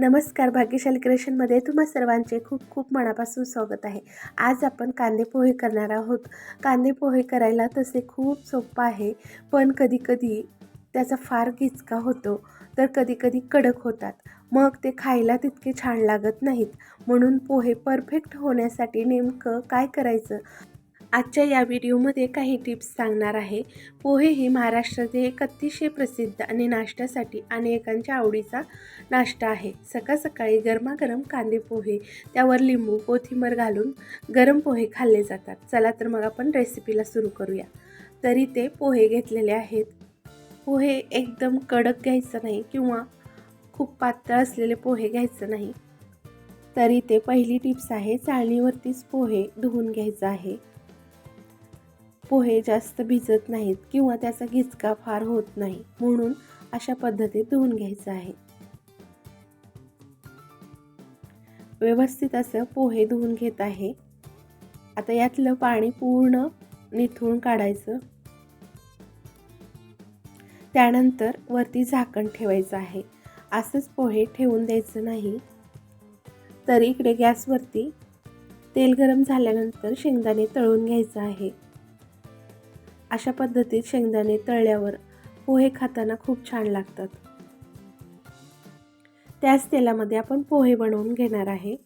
नमस्कार भाग्यशाली क्रिएशनमध्ये तुम्हा सर्वांचे खूप खूप मनापासून स्वागत आहे. आज आपण कांदे पोहे करणार आहोत. कांदे पोहे करायला तसे खूप सोपं आहे पण कधीकधी त्याचा फार गिचका होतो तर कधीकधी कडक होतात. मग ते खायला तितके छान लागत नाहीत. म्हणून पोहे परफेक्ट होण्यासाठी नेमकं काय करायचं? आजच्या या व्हिडिओमध्ये काही टिप्स सांगणार आहे. पोहे हे महाराष्ट्राचे एक अतिशय प्रसिद्ध आणि नाश्त्यासाठी अनेकांच्या आवडीचा नाश्ता आहे. सकाळ सकाळी गरमागरम कांदे पोहे त्यावर लिंबू कोथिंबर घालून गरम पोहे खाल्ले जातात. चला तर मग आपण रेसिपीला सुरू करूया. तरी ते पोहे घेतलेले आहेत. पोहे एकदम कडक घ्यायचं नाही किंवा खूप पातळ असलेले पोहे घ्यायचं नाही. तरी ते पहिली टिप्स आहे. चाळणीवरतीच पोहे धुवून घ्यायचं आहे. पोहे जास्त भिजत नाहीत किंवा त्याचा गिचका फार होत नाही म्हणून अशा पद्धतीत धुवून घ्यायचं आहे. व्यवस्थित असं पोहे धुवून घेत आहे. आता यातलं पाणी पूर्ण निथळून काढायचं. त्यानंतर वरती झाकण ठेवायचं आहे. असंच पोहे ठेवून द्यायचं नाही. तर इकडे गॅसवरती तेल गरम झाल्यानंतर शेंगदाणे तळून घ्यायचं आहे. अशा पद्धतीत शेंगदाणे तळल्यावर पोहे खाताना खूप छान लागतात. त्याच तेलामध्ये आपण पोहे बनवून घेणार आहे.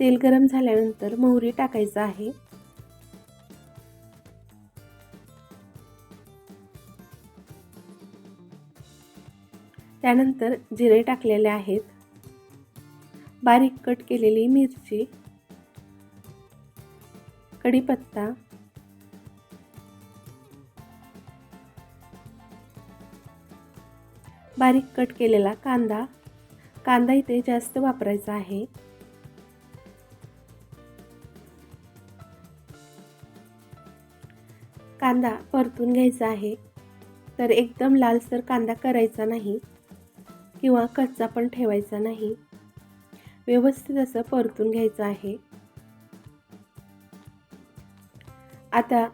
तेल गरम झाल्यानंतर मोहरी टाकायचं आहे. त्यानंतर जिरे टाकलेले आहेत. बारीक कट केलेली मिरची कढीपत्ता. बारीक कट केलेला कांदा. कांदा इथे जास्त वापरायचा आहे. कांदा परतून घ्यायचा आहे. तर एकदम लालसर कांदा करायचा नाही किंवा कच्चा पण ठेवायचा नाही. व्यवस्थित असं परतून घ्यायचं आहे. आता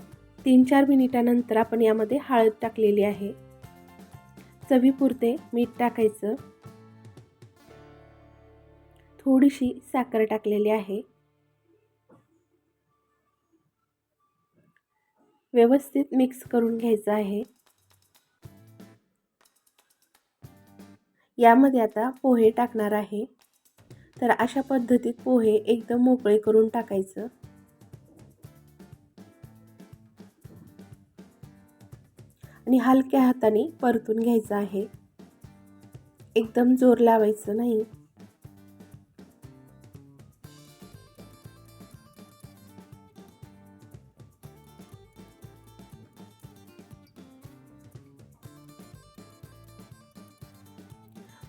तीन चार मिनिटानंतर आपण यामध्ये हळद टाकलेली आहे. चवीपुरते मीठ टाकायचं. थोडीशी साखर टाकलेली आहे. व्यवस्थित मिक्स करून घ्यायचं आहे. यामध्ये आता पोहे टाकणार आहे. तर अशा पद्धतीत पोहे एकदम मोकळे करून टाकायचं. आणि हलक्या हाताने परतून घ्यायचं आहे. एकदम जोर लावायचं नाही.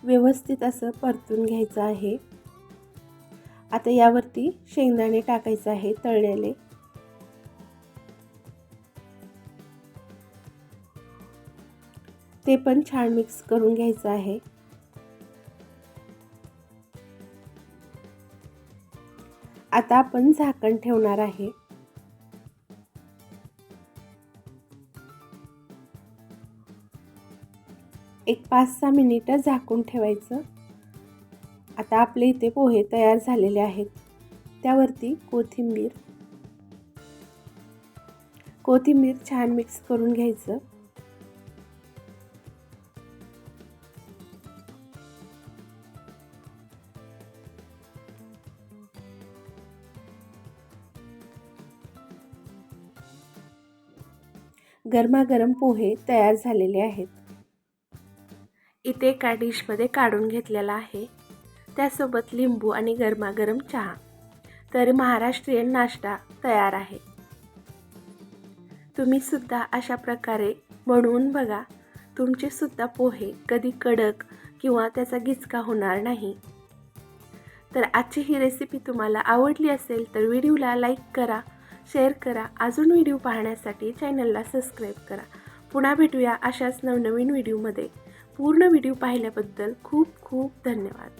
व्यवस्थित असं परतून घ्यायचं आहे. आता यावरती शेंगदाणे टाकायचं आहे तळलेले. ते पण छान मिक्स करून घ्यायचं आहे. आता आपण झाकण ठेवणार आहे. एक पाच सहा मिनिटं झाकून ठेवायचं. आता आपले इथे पोहे तयार झालेले आहेत. त्यावरती कोथिंबीर. कोथिंबीर छान मिक्स करून घ्यायचं. गरमागरम पोहे तयार झालेले आहेत. इथे एका डिशमध्ये काढून घेतलेला आहे. त्यासोबत लिंबू आणि गरमागरम चहा. तर महाराष्ट्रीयन नाश्ता तयार आहे. तुम्ही सुद्धा अशा प्रकारे बनवून बघा. तुमचे सुद्धा पोहे कधी कडक किंवा त्याचा गिचका होणार नाही. तर आजची ही रेसिपी तुम्हाला आवडली असेल तर व्हिडिओला लाईक करा. शेअर करा. अजून व्हिडिओ पाहण्यासाठी चॅनलला सबस्क्राईब करा. पुन्हा भेटूया अशाच नवनवीन व्हिडिओमध्ये. पूर्ण व्हिडिओ पाहिल्याबद्दल खूप खूप धन्यवाद.